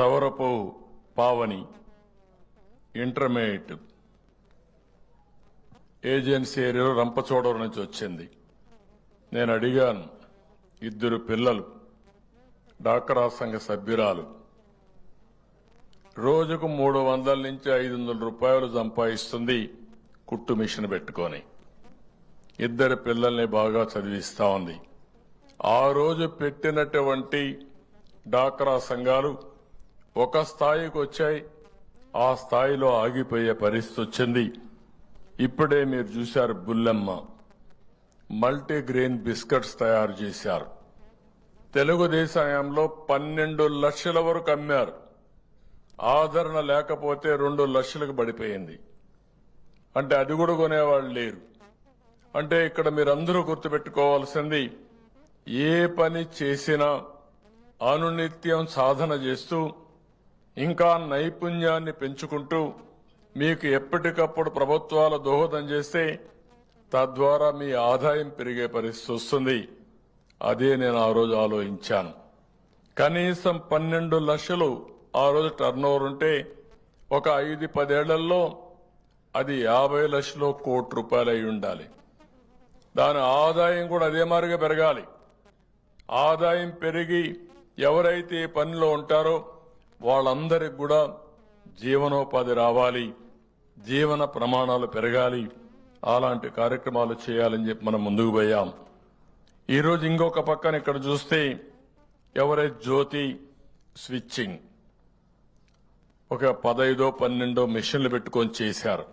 సౌరపు Pavani intermediate agency ఏరియాలో రంపచోడవరం నుంచి వచ్చింది. నేను అడిగాను ఇద్దరు పిల్లలు డాక్రా సంఘ సభ్యురాలు రోజుకు మూడు వందల నుంచి ఐదు వందల రూపాయలు సంపాదిస్తుంది కుట్టు మిషన్ పెట్టుకొని. ఇద్దరు పిల్లల్ని బాగా చదివిస్తా ఉంది. ఆ రోజు పెట్టినటువంటి డాక్రా సంఘాలు ఒక స్థాయికి వచ్చాయి. ఆ స్థాయిలో ఆగిపోయే పరిస్థితి వచ్చింది. ఇప్పుడే మీరు చూశారు బుల్లెమ్మ. మల్టీగ్రెయిన్ బిస్కెట్స్ తయారు చేశారు. తెలుగుదేశంలో పన్నెండు లక్షల వరకు అమ్మారు. ఆదరణ లేకపోతే రెండు లక్షలకు పడిపోయింది. అంటే అది కూడా కొనేవాళ్ళు లేరు. అంటే ఇక్కడ మీరందరూ గుర్తుపెట్టుకోవాల్సింది ఏ పని చేసినా అనునిత్యం సాధన చేస్తూ ఇంకా నైపుణ్యాన్ని పెంచుకుంటూ మీకు ఎప్పటికప్పుడు ప్రభుత్వాలు దోహదం చేస్తే తద్వారా మీ ఆదాయం పెరిగే పరిస్థితి వస్తుంది. అదే నేను ఆ రోజు ఆలోచించాను. కనీసం పన్నెండు లక్షలు ఆ రోజు టర్న్ ఉంటే ఒక ఐదు పదేళ్ళలో అది యాభై లక్షలు కోటి రూపాయలు అయి ఉండాలి. దాని ఆదాయం కూడా అదే మారిగా పెరగాలి. ఆదాయం పెరిగి ఎవరైతే ఈ పనిలో ఉంటారో వాళ్ళందరికి కూడా జీవనోపాధి రావాలి జీవన ప్రమాణాలు పెరగాలి. అలాంటి కార్యక్రమాలు చేయాలని చెప్పి మనం ముందుకు పోయాం. ఈరోజు ఇంకొక పక్కన ఇక్కడ చూస్తే ఎవరైతే జ్యోతి స్విచ్చింగ్. ఒక పదైదో పన్నెండో మిషన్లు పెట్టుకొని చేశారు.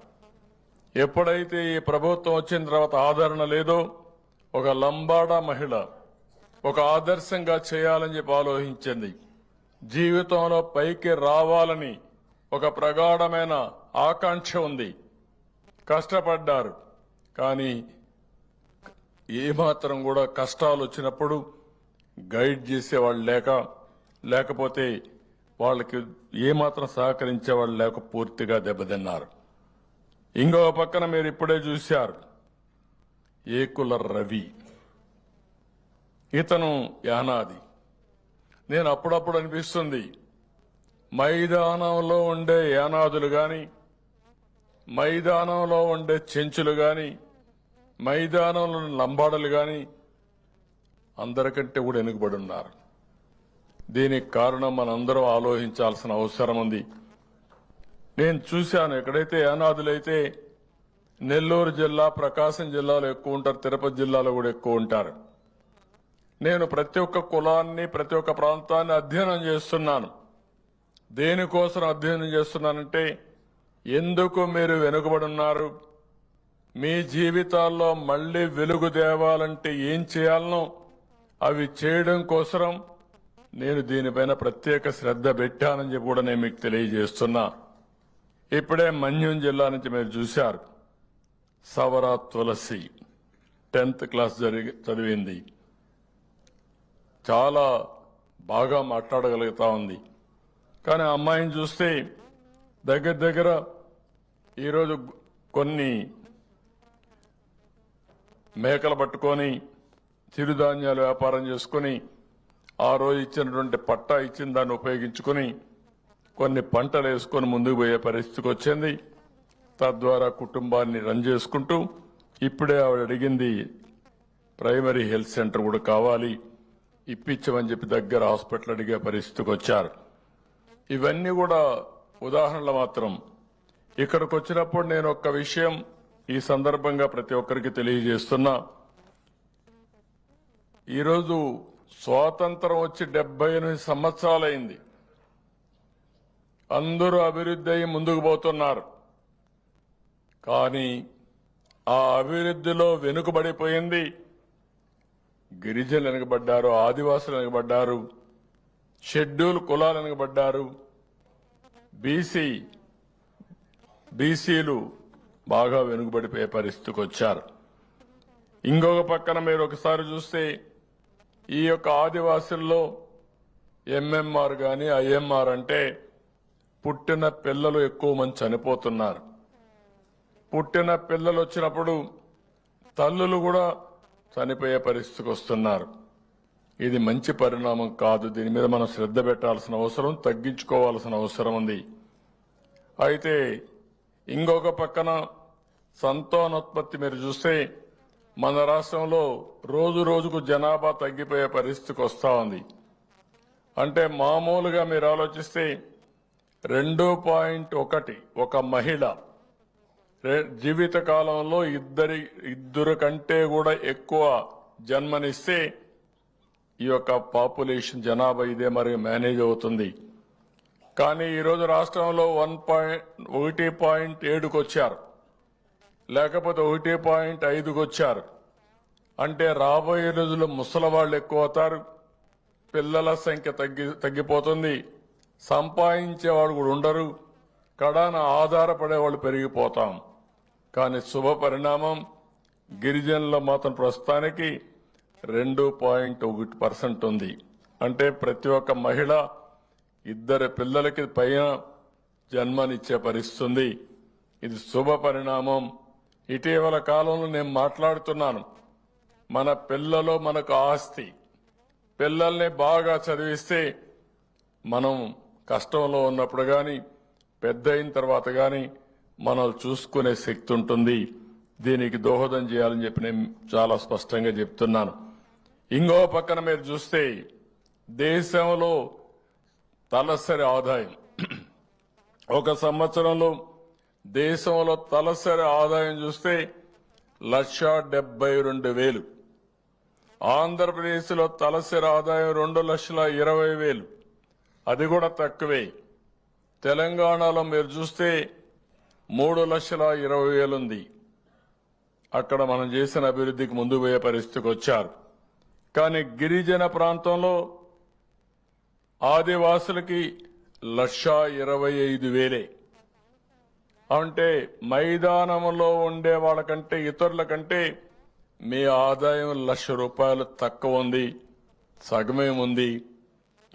ఎప్పుడైతే ఈ ప్రభుత్వం వచ్చిన తర్వాత ఆదరణ లేదో ఒక లంబాడా మహిళ ఒక ఆదర్శంగా చేయాలని చెప్పి ఆలోచించింది. జీవితంలో పైకి రావాలని ఒక ప్రగాఢమైన ఆకాంక్ష ఉంది. కష్టపడ్డారు. కానీ ఏమాత్రం కూడా కష్టాలు వచ్చినప్పుడు గైడ్ చేసేవాళ్ళు లేక లేకపోతే వాళ్ళకి ఏమాత్రం సహకరించే వాళ్ళు లేక పూర్తిగా దెబ్బతిన్నారు. ఇంకో పక్కన మీరు ఇప్పుడే చూశారు. ఏకుల రవి. ఇతను యానాది. నేను అప్పుడప్పుడు అనిపిస్తుంది. మైదానంలో ఉండే యానాదులు గాని మైదానంలో ఉండే చెంచులు గాని మైదానంలో లంబాడలు గాని అందరికంటే కూడా వెనుకబడి ఉన్నారు దీనికి కారణం మనందరం ఆలోచించాల్సిన అవసరం ఉంది. నేను చూశాను ఎక్కడైతే యానాదులైతే నెల్లూరు జిల్లా ప్రకాశం జిల్లాలో ఎక్కువ ఉంటారు తిరుపతి జిల్లాలో కూడా ఎక్కువ ఉంటారు. నేను ప్రతి ఒక్క కులాన్ని ప్రతి ఒక్క ప్రాంతాన్ని అధ్యయనం చేస్తున్నాను. దేనికోసం అధ్యయనం చేస్తున్నానంటే ఎందుకు మీరు వెనుకబడి ఉన్నారు మీ జీవితాల్లో మళ్ళీ వెలుగు తేవాలంటే ఏం చేయాలనో? అవి చేయడం కోసరం నేను దీనిపైన ప్రత్యేక శ్రద్ధ పెట్టానని చెప్పి కూడా నేను మీకు తెలియజేస్తున్నా. ఇప్పుడే మన్యం జిల్లా నుంచి మీరు చూశారు. సవరా తులసి. టెన్త్ క్లాస్ జరిగి చదివింది. చాలా బాగా మాట్లాడగలుగుతా ఉంది. కానీ ఆ అమ్మాయిని చూస్తే దగ్గర దగ్గర ఈరోజు కొన్ని మేకలు పట్టుకొని చిరుధాన్యాలు వ్యాపారం చేసుకుని ఆ రోజు ఇచ్చినటువంటి పట్టా ఇచ్చిన దాన్ని ఉపయోగించుకుని కొన్ని పంటలు వేసుకొని ముందుకు పోయే పరిస్థితికి వచ్చింది. తద్వారా కుటుంబాన్ని రన్ చేసుకుంటూ ఇప్పుడే ఆవిడ అడిగింది ప్రైమరీ హెల్త్ సెంటర్ కూడా కావాలి. ఇప్పించమని చెప్పి దగ్గర హాస్పిటల్ అడిగే పరిస్థితికి వచ్చారు. ఇవన్నీ కూడా ఉదాహరణలు మాత్రం. ఇక్కడికి వచ్చినప్పుడు నేను ఒక్క విషయం ఈ సందర్భంగా ప్రతి ఒక్కరికి తెలియజేస్తున్నా. ఈరోజు స్వాతంత్రం వచ్చి డెబ్బై ఎనిమిది సంవత్సరాలైంది. అందరూ అభివృద్ధి అయి ముందుకు పోతున్నారు. కానీ ఆ అభివృద్ధిలో వెనుకబడిపోయింది గిరిజనులు వెనుకబడ్డారు ఆదివాసులు వెనుకబడ్డారు షెడ్యూల్ కులాలు వెనుకబడ్డారు. బీసీ బీసీలు బాగా వెనుకబడిపోయే పరిస్థితికి వచ్చారు. ఇంకొక పక్కన మీరు ఒకసారి చూస్తే ఈ యొక్క ఆదివాసుల్లో ఎంఎంఆర్ కానీ ఐఎంఆర్ అంటే పుట్టిన పిల్లలు ఎక్కువ మంది చనిపోతున్నారు. పుట్టిన పిల్లలు వచ్చినప్పుడు తల్లులు కూడా చనిపోయే పరిస్థితికి వస్తున్నారు. ఇది మంచి పరిణామం కాదు. దీని మీద మనం శ్రద్ధ పెట్టాల్సిన అవసరం తగ్గించుకోవాల్సిన అవసరం ఉంది. అయితే ఇంకొక పక్కన సంతానోత్పత్తి మీరు చూస్తే మన రాష్ట్రంలో రోజు రోజుకు జనాభా తగ్గిపోయే పరిస్థితికి వస్తూ ఉంది. అంటే మామూలుగా మీరు ఆలోచిస్తే రెండు పాయింట్ ఒకటి ఒక మహిళ జీవిత కాలంలో ఇద్దరి ఇద్దరు కంటే కూడా ఎక్కువ జన్మనిస్తే ఈ యొక్క పాపులేషన్ జనాభా ఇదే మరి మేనేజ్ అవుతుంది. కానీ ఈరోజు రాష్ట్రంలో వన్ పాయింట్ ఒకటి పాయింట్ ఏడుకు వచ్చారు. లేకపోతే ఒకటి పాయింట్ ఐదుకు వచ్చారు. అంటే రాబోయే రోజుల్లో ముసలి వాళ్ళు ఎక్కువ అవుతారు పిల్లల సంఖ్య తగ్గి తగ్గిపోతుంది సంపాదించేవాడు కూడా ఉండరు కడాన ఆధారపడే వాళ్ళు పెరిగిపోతాం. కానీ శుభ పరిణామం గిరిజనుల మాత్రం ప్రస్తుతానికి రెండు పాయింట్ ఒకటి పర్సెంట్ ఉంది. అంటే ప్రతి ఒక్క మహిళ ఇద్దరు పిల్లలకి పైన జన్మనిచ్చే పరిస్థితుంది. ఇది శుభ పరిణామం. ఇటీవల కాలంలో నేను మాట్లాడుతున్నాను. మన పిల్లలో మనకు ఆస్తి. పిల్లల్ని బాగా చదివిస్తే మనం కష్టంలో ఉన్నప్పుడు కానీ పెద్ద అయిన తర్వాత కానీ మనం చూసుకునే శక్తి ఉంటుంది. దీనికి దోహదం చేయాలని చెప్పి నేను చాలా స్పష్టంగా చెప్తున్నాను. ఇంకో పక్కన మీరు చూస్తే దేశంలో తలసరి ఆదాయం. ఒక సంవత్సరంలో దేశంలో తలసరి ఆదాయం చూస్తే లక్ష డెబ్బై రెండు వేలు. ఆంధ్రప్రదేశ్లో తలసరి ఆదాయం రెండు లక్షల ఇరవై వేలు. అది కూడా తక్కువే. తెలంగాణలో మీరు చూస్తే మూడు లక్షల ఇరవై వేలు ఉంది అక్కడ మనం చేసిన అభివృద్ధికి ముందు పోయే పరిస్థితికి వచ్చారు. కానీ గిరిజన ప్రాంతంలో ఆదివాసులకి లక్ష ఇరవై ఐదు వేలే. అంటే మైదానంలో ఉండే వాళ్ళకంటే ఇతరుల కంటే మీ ఆదాయం లక్ష రూపాయలు తక్కువ ఉంది సగమే ఉంది.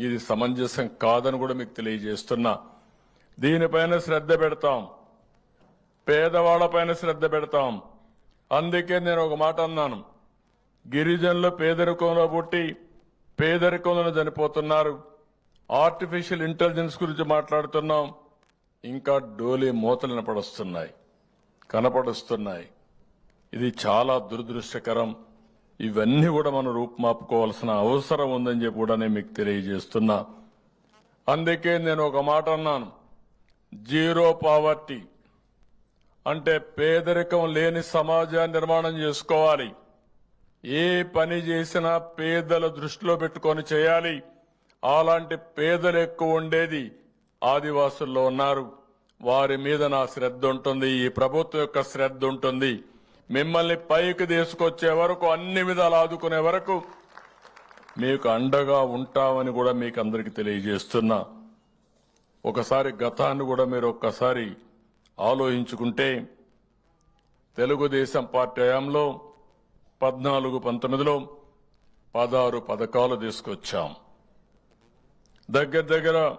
ఇది సమంజసం కాదని కూడా మీకు తెలియజేస్తున్నా. దీనిపైన శ్రద్ధ పెడతాం. పేదవాళ్ళపైన శ్రద్ధ పెడతాం. అందుకే నేను ఒక మాట అన్నాను. గిరిజనులు పేదరికంలో పుట్టి పేదరికంలో చనిపోతున్నారు. ఆర్టిఫిషియల్ ఇంటెలిజెన్స్ గురించి మాట్లాడుతున్నాం. ఇంకా డోలే మూతలు కనపడుస్తున్నాయి కనపడుస్తున్నాయి. ఇది చాలా దురదృష్టకరం. ఇవన్నీ కూడా మనం రూపుమాపుకోవాల్సిన అవసరం ఉందని చెప్పి కూడా నేను మీకు తెలియజేస్తున్నా. అందుకే నేను ఒక మాట అన్నాను. జీరో పావర్టీ అంటే పేదరికం లేని సమాజాన్ని నిర్మాణం చేసుకోవాలి. ఏ పని చేసినా పేదల దృష్టిలో పెట్టుకొని చేయాలి. అలాంటి పేదలు ఎక్కువ ఉండేది ఆదివాసుల్లో ఉన్నారు. వారి మీద నా శ్రద్ధ ఉంటుంది ఈ ప్రభుత్వం యొక్క శ్రద్ధ ఉంటుంది. మిమ్మల్ని పైకి తీసుకొచ్చే వరకు అన్ని విధాలు ఆదుకునే వరకు మీకు అండగా ఉంటామని కూడా మీకు అందరికీ తెలియజేస్తున్నా. ఒకసారి గతాన్ని కూడా మీరు ఒక్కసారి ఆలోచించుకుంటే తెలుగుదేశం పార్టీ హయాంలో పద్నాలుగు పంతొమ్మిదిలో పదహారు పథకాలు తీసుకొచ్చాం. దగ్గర దగ్గర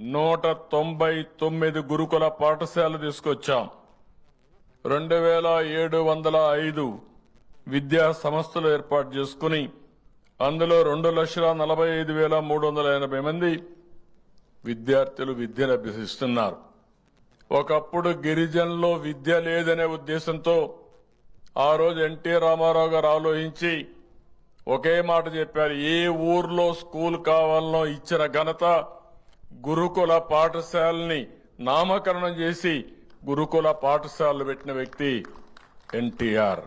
నూట తొంభై తొమ్మిది గురుకుల పాఠశాలలు తీసుకొచ్చాం. రెండు వేల ఏడు వందల ఐదు విద్యా సంస్థలు ఏర్పాటు చేసుకుని అందులో రెండు లక్షల నలభై ఐదు వేల మూడు వందల ఎనభై మంది విద్యార్థులు విద్యను అభ్యసిస్తున్నారు. ఒకప్పుడు గిరిజనులో విద్య లేదనే ఉద్దేశంతో ఆ రోజు ఎన్టీ రామారావు గారు ఆలోచించి ఒకే మాట చెప్పారు. ఏ ఊర్లో స్కూల్ కావాలనో ఇచ్చిన ఘనత గురుకుల పాఠశాలని నామకరణం చేసి గురుకుల పాఠశాలలు పెట్టిన వ్యక్తి ఎన్టీఆర్.